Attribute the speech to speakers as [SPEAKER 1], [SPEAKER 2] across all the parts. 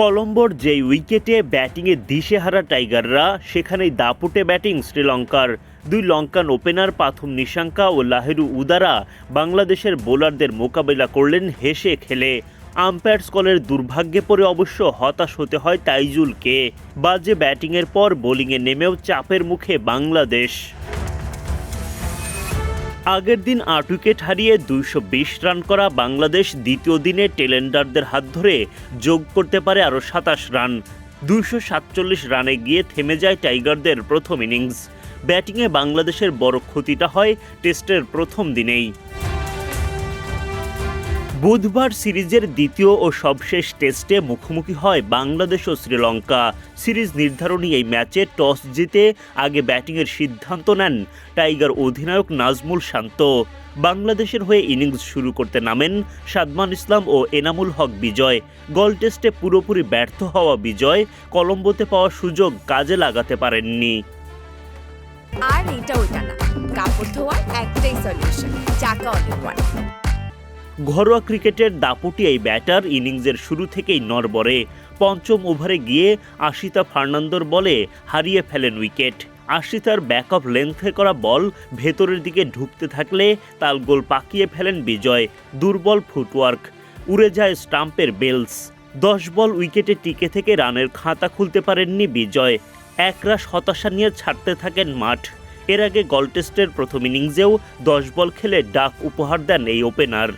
[SPEAKER 1] কলম্বোর যেই উইকেটে ব্যাটিংয়ে দিশেহারা টাইগাররা, সেখানেই দাপুটে ব্যাটিং শ্রীলঙ্কার। দুই লঙ্কান ওপেনার পাথুম নিশাঙ্কা ও লাহেরু উদারা বাংলাদেশের বোলারদের মোকাবেলা করলেন হেসে খেলে। আম্পায়ার স্কলের দুর্ভাগ্যে পড়ে অবশ্য হতাশ হতে হয় তাইজুলকে। বাজে ব্যাটিংয়ের পর বোলিংয়ে নেমেও চাপের মুখে বাংলাদেশ। আগের দিন আট উইকেট হারিয়ে দুইশো বিশ রান করা বাংলাদেশ দ্বিতীয় দিনে টেলেন্ডারদের হাত ধরে যোগ করতে পারে আরও সাতাশ রান। দুইশো সাতচল্লিশ রানে গিয়ে থেমে যায় টাইগারদের প্রথম ইনিংস। ব্যাটিংয়ে বাংলাদেশের বড় ক্ষতিটা হয় টেস্টের প্রথম দিনেই। বুধবার সিরিজের দ্বিতীয় ও সবশেষ টেস্টে মুখোমুখি হয় বাংলাদেশ ও শ্রীলঙ্কা। সিরিজ নির্ধারণী এই ম্যাচে টস জিতে আগে ব্যাটিংয়ের সিদ্ধান্ত নেন টাইগার অধিনায়ক নাজমুল শান্ত। বাংলাদেশের হয়ে ইনিংস শুরু করতে নামেন সাদমান ইসলাম ও এনামুল হক বিজয়। গল টেস্টে পুরোপুরি ব্যর্থ হওয়া বিজয় কলম্বোতে পাওয়া সুযোগ কাজে লাগাতে পারেননি।
[SPEAKER 2] আর এটা ওইটা না। কাপড় ধোয়ার একটাই সলিউশন চাকা অনেক
[SPEAKER 1] ঘরোয়া ক্রিকেটের দাপুটি এই ব্যাটার ইনিংসের শুরু থেকেই নড়বড়ে। পঞ্চম ওভারে গিয়ে আশিতা ফার্নান্দোর বলে হারিয়ে ফেলেন উইকেট। আশিতার ব্যাক অফ লেন্থে করা বল ভেতরের দিকে ঢুকতে থাকলে তাল গোল পাকিয়ে ফেলেন বিজয়, দুর্বল ফুটওয়ার্ক, উড়ে যায় স্টাম্পের বেলস। দশ বল উইকেটে টিকে থেকে রানের খাতা খুলতে পারেননি বিজয়, একরাশ হতাশা নিয়ে ছাড়তে থাকেন মাঠ। এর আগে গল টেস্টের প্রথম ইনিংসেও দশ বল খেলে ডাক উপহার দেন এই ওপেনার।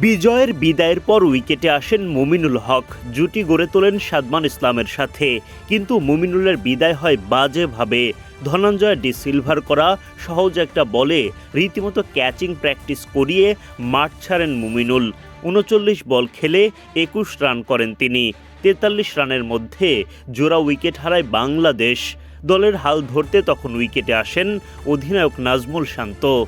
[SPEAKER 1] বিজয়ের বিদায়ের পর উইকেটে আসেন মুমিনুল হক। জুটি গড়ে তোলেন সাদমান ইসলামের সাথে। কিন্তু মুমিনুলের বিদায় হয় বাজেভাবে। ধনঞ্জয় ডি সিলভার করা সহজ একটা বলে রীতিমতো ক্যাচিং প্র্যাকটিস করিয়ে মাঠ ছাড়েন মুমিনুল। উনচল্লিশ বল খেলে একুশ রান করেন তিনি। তেতাল্লিশ রানের মধ্যে জোড়া উইকেট হারায় বাংলাদেশ। দলের হাল ধরতে তখন উইকেটে আসেন অধিনায়ক নাজমুল শান্ত।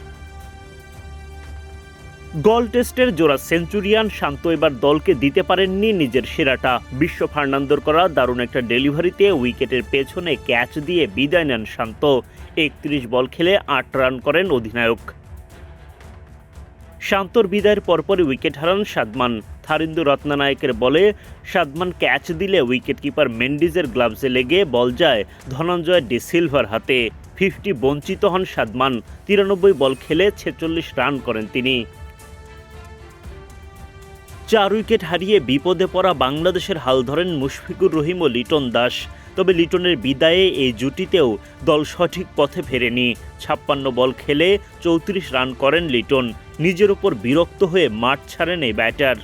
[SPEAKER 1] গল টেস্টের জোড়া সেঞ্চুরিয়ান শান্ত এবার দলকে দিতে পারেননি নিজের সেরাটা। বিশ্ব ফার্নান্দোর করা দারুণ একটা ডেলিভারিতে উইকেটের পেছনে ক্যাচ দিয়ে বিদায় নেন শান্ত। একত্রিশ বল খেলে আট রান করেন অধিনায়ক। শান্তর বিদায়ের পরপরই উইকেট হারান সাদমান। থারিন্দু রত্নানায়কের বলে সাদমান ক্যাচ দিলে উইকেট কিপার মেন্ডিজের গ্লাভসে লেগে বল যায় ধনঞ্জয় ডি সিলভার হাতে। ফিফটি বঞ্চিত হন সাদমান। তিরানব্বই বল খেলে ছেচল্লিশ রান করেন তিনি। চার উইকেট হারিয়ে বিপদে পড়া বাংলাদেশের হাল ধরেন মুশফিকুর রহিম ও লিটন দাস। তবে লিটনের বিদায়ে এই জুটিতেও দল সঠিক পথে ফেরেনি। ছাপ্পান্ন বল খেলে চৌত্রিশ রান করেন লিটন। নিজের ওপর বিরক্ত হয়ে মাঠ ছাড়েন এই ব্যাটার।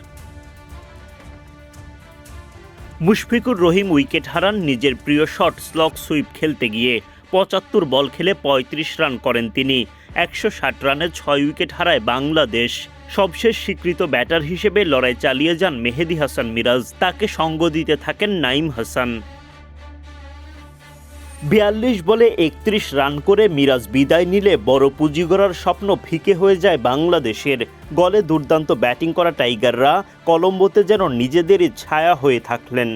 [SPEAKER 1] মুশফিকুর রহিম উইকেট হারান নিজের প্রিয় শট স্লক সুইপ খেলতে গিয়ে। পঁচাত্তর বল খেলে ৩৫ রান করেন তিনি। একশো ষাট রানে ছয় উইকেট হারায় বাংলাদেশ। সবশেষ স্বীকৃত ব্যাটার হিসেবে লড়াই চালিয়ে যান মেহেদি হাসান মিরাজ। তাকে সঙ্গ দিতে থাকেন নাইম হাসান। বিয়াল্লিশ বলে একত্রিশ রান করে মিরাজ বিদায় নিলে বড় পুঁজি গড়ার স্বপ্ন ফিকে হয়ে যায় বাংলাদেশের। গলে দুর্দান্ত ব্যাটিং করা টাইগাররা কলম্বোতে যেন নিজেদেরই ছায়া হয়ে থাকলেন।